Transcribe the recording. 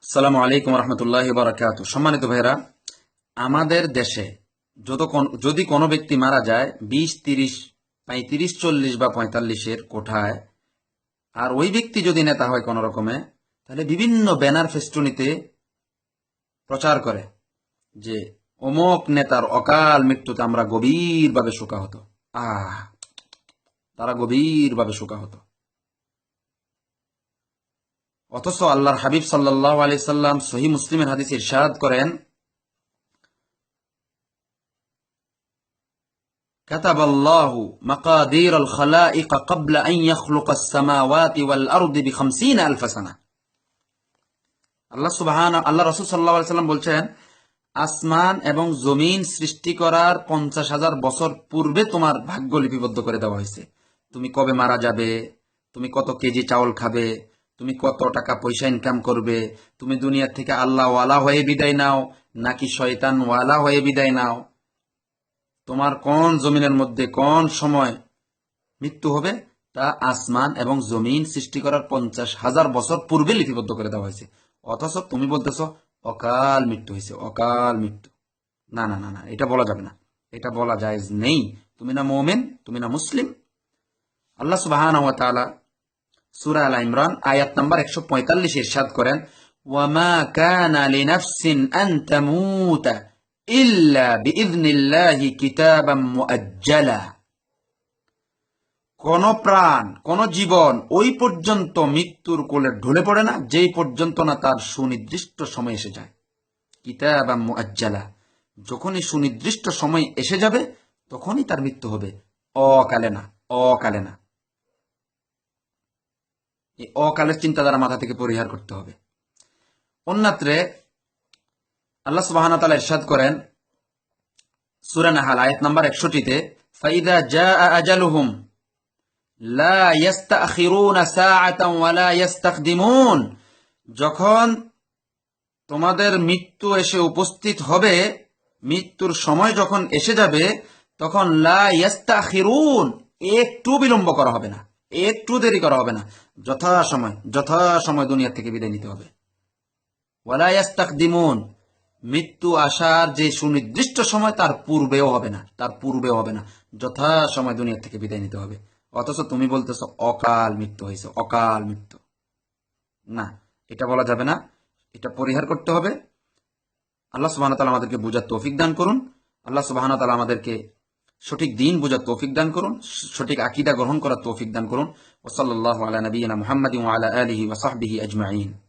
আসসালামু আলাইকুম রহমতুল্লাহ বারাকাত সম্মানিত ভাইরা আমাদের দেশে যত যদি কোনো ব্যক্তি মারা যায়, বিশ, তিরিশ, পঁয়ত্রিশ, চল্লিশ বা পঁয়তাল্লিশের কোঠায়, আর ওই ব্যক্তি যদি নেতা হয় কোনো রকমে, তাহলে বিভিন্ন ব্যানার ফেস্টুনিতে প্রচার করে যে, অমুক নেতার অকাল মৃত্যুতে আমরা গভীরভাবে শোকাহত। আহ, তারা গভীরভাবে শোকাহত। অথচ আল্লাহর হাবিব সাল্লাহ আলি সাল্লাম সহি মুসলিমের হাদিস ইরশাদ করেন كتب الله مقادير الخلائق قبل أن يخلق السماوات والأرض بخمسين ألف سنة আল্লাহ সুবহান আল্লাহ রসুল সাল্লাহ সাল্লাম বলছেন আসমান এবং জমিন সৃষ্টি করার পঞ্চাশ হাজার বছর পূর্বে তোমার ভাগ্য লিপিবদ্ধ করে দেওয়া হয়েছে তুমি কবে মারা যাবে তুমি কত কেজি চাউল খাবে তুমি কত টাকা পয়সা ইনকাম করবে? তুমি দুনিয়া থেকে আল্লাহ ওয়ালা হয়ে বিদায় নাও, নাকি শয়তান ওয়ালা হয়ে বিদায় নাও? তোমার কোন জমিনের মধ্যে কোন সময় মৃত্যু হবে? তা আসমান এবং জমিন সৃষ্টি করার পঞ্চাশ হাজার বছর পূর্বে লিপিবদ্ধ করে দেওয়া হয়েছে। অথচ তুমি বলতেছ, অকাল মৃত্যু হয়েছে, অকাল মৃত্যু। না না না না, এটা বলা যাবে না। এটা বলা যায় নেই। তুমি না মোমেন, তুমি না মুসলিম। আল্লাহ সুবাহ সুরা আল ইমরান, আয়াত নাম্বার একশো পঁয়তাল্লিশ ইরশাদ করেন, ওয়ামা কানা লিনাফসিন আন তামুতা ইল্লা বিইذনিল্লাহি কিতাবাম মুআজ্জালা। কোন প্রাণ, কোন জীবন ওই পর্যন্ত মৃত্যুর কোলে ঢলে পড়ে না, যেই পর্যন্ত না তার সুনির্দিষ্ট সময় এসে যায়। কিতাবাম মুআজ্জালা। যখনই সুনির্দিষ্ট সময় এসে যাবে, তখনই তার মৃত্যু হবে। অকালে না অকালে না। এই অকালের চিন্তাধারা মাথা থেকে পরিহার করতে হবে। অন্যত্রে আল্লাহ সুবাহানা তালা ইরশাদ করেন সুরা নাহাল, আয়াত নাম্বার একষট্টিতে, ফাইদা জা আজালুহুম লা ইয়াস্তাখিরুনা সাআতান যখন তোমাদের মৃত্যু এসে উপস্থিত হবে, মৃত্যুর সময় যখন এসে যাবে, তখন লা ইয়াস্তাখিরুন, একটু বিলম্ব করা হবে না। একটু দেরি করা হবে না। যথা সময় যথা সময় দুনিয়া থেকে বিদায় নিতে হবে। ইয়াস্তাকদিমুন। মৃত্যু আসার যে সুনির্দিষ্ট সময় তার পূর্বেও হবে না, তার পূর্বেও হবে না। যথা সময় দুনিয়া থেকে বিদায় নিতে হবে। অথচ তুমি বলতেছো, অকাল মৃত্যু হয়েছে, অকাল মৃত্যু। না, এটা বলা যাবে না। এটা পরিহার করতে হবে। আল্লাহ সুবাহ আমাদেরকে বোঝার তৌফিক দান করুন। আল্লাহ সুবাহ আমাদেরকে সঠিক দিন বোঝার তৌফিক দান করুন, সঠিক আকিদা গ্রহণ করার তৌফিক দান করুন। ওসল্লাহ আলা নবীনা মোহাম্মদ আলা আলহি ওসাহবিহি আজমাইন।